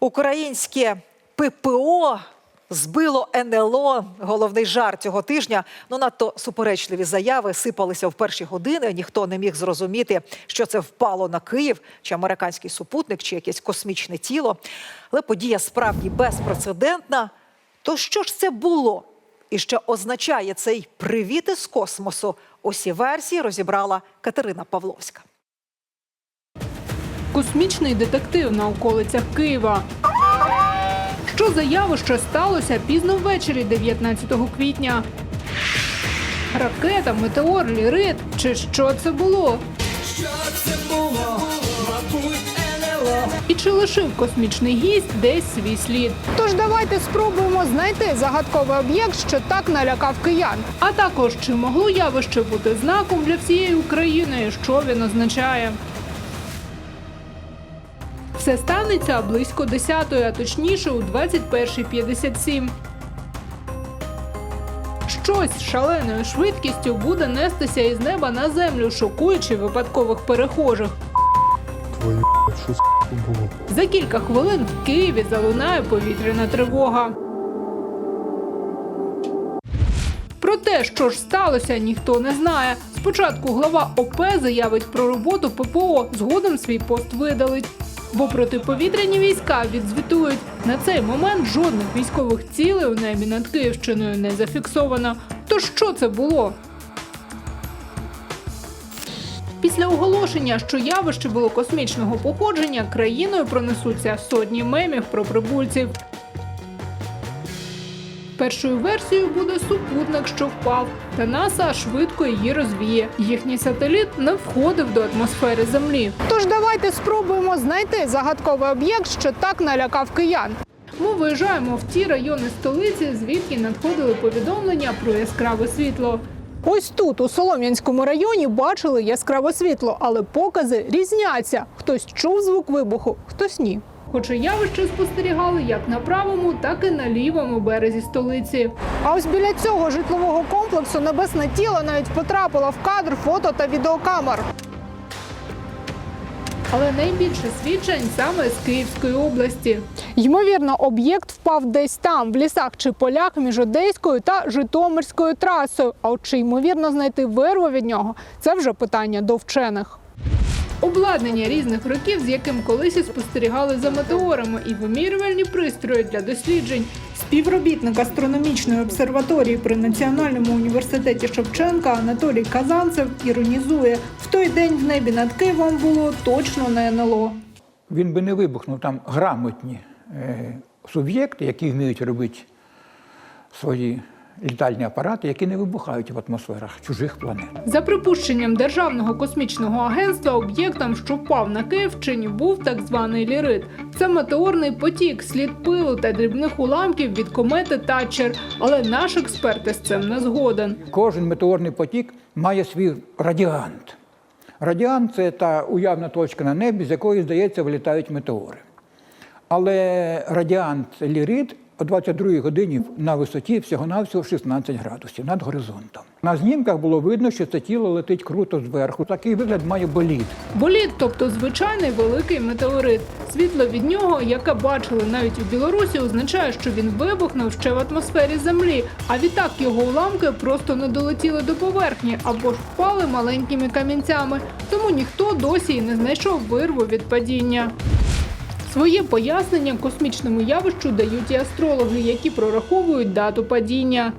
Українське ППО збило НЛО. Головний жарт цього тижня. Ну надто суперечливі заяви сипалися в перші години. Ніхто не міг зрозуміти, що це впало на Київ, чи американський супутник, чи якесь космічне тіло. Але подія справді безпрецедентна. То що ж це було? І що означає цей привіт із космосу? Усі версії розібрала Катерина Павловська. Космічний детектив на околицях Києва. Що за явище сталося пізно ввечері 19 квітня? Ракета, метеор, лірит чи що це було? І чи лишив космічний гість десь свій слід? Тож давайте спробуємо знайти загадковий об'єкт, що так налякав киян. А також чи могло явище бути знаком для всієї України? Що він означає? Все станеться близько 10-ї, а точніше у 21.57. Щось з шаленою швидкістю буде нестися із неба на землю, шокуючи випадкових перехожих. Твою що було? За кілька хвилин в Києві залунає повітряна тривога. Про те, що ж сталося, ніхто не знає. Спочатку глава ОП заявить про роботу ППО, згодом свій пост видалить. Бо протиповітряні війська відзвітують на цей момент жодних військових цілей у небі над Київщиною не зафіксовано. То що це було? Після оголошення, що явище було космічного походження, країною пронесуться сотні мемів про прибульців. Першою версією буде супутник, що впав, та НАСА швидко її розвіє. Їхній сателіт не входив до атмосфери Землі. Тож давайте спробуємо знайти загадковий об'єкт, що так налякав киян. Ми виїжджаємо в ті райони столиці, звідки надходили повідомлення про яскраве світло. Ось тут, у Солом'янському районі, бачили яскраве світло, але покази різняться. Хтось чув звук вибуху, хтось ні. Хоча явище спостерігали як на правому, так і на лівому березі столиці. А ось біля цього житлового комплексу небесне тіло навіть потрапило в кадр фото та відеокамер. Але найбільше свідчень саме з Київської області. Ймовірно, об'єкт впав десь там, в лісах чи полях між Одеською та Житомирською трасою. А от чи ймовірно знайти вирву від нього, це вже питання до вчених. Обладнання різних років, з яким колись спостерігали за метеорами, і вимірювальні пристрої для досліджень. Співробітник астрономічної обсерваторії при Національному університеті Шевченка Анатолій Казанцев іронізує: в той день в небі над Києвом було точно не НЛО. він би не вибухнув там грамотні е, суб'єкти, які вміють робити свої літальні апарати, які не вибухають в атмосферах чужих планет. За припущенням Державного космічного агентства, об'єктом, що впав на Київщині, був так званий лірит. Це метеорний потік, слід пилу та дрібних уламків від комети Татчер. Але наш експерт із цим не згоден. Кожен метеорний потік має свій радіант. Радіант це та уявна точка на небі, з якої, здається, вилітають метеори. Але радіант лірид о 22 годині на висоті всього-навсього 16 градусів над горизонтом. На знімках було видно, що це тіло летить круто зверху. Такий вигляд має болід. Болід, тобто звичайний великий метеорит. Світло від нього, яке бачили навіть у Білорусі, означає, що він вибухнув ще в атмосфері Землі. А відтак його уламки просто не долетіли до поверхні або ж впали маленькими камінцями. Тому ніхто досі й не знайшов вирву від падіння. Своє пояснення космічному явищу дають і астрологи, які прораховують дату падіння.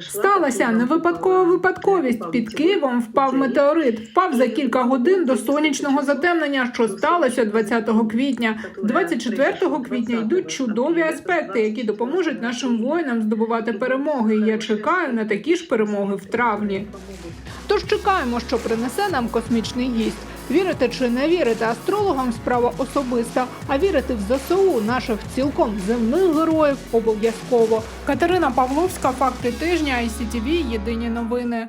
Сталася не випадкова випадковість. Під Києвом впав метеорит. Впав за кілька годин до сонячного затемнення, що сталося 20 квітня. 24 квітня йдуть чудові аспекти, які допоможуть нашим воїнам здобувати перемоги. І я чекаю на такі ж перемоги в травні. Тож чекаємо, що принесе нам космічний гість. Вірити чи не вірити астрологам справа особиста, а вірити в ЗСУ наших цілком земних героїв обов'язково. Катерина Павловська, факти тижня, ICTV, Єдині новини.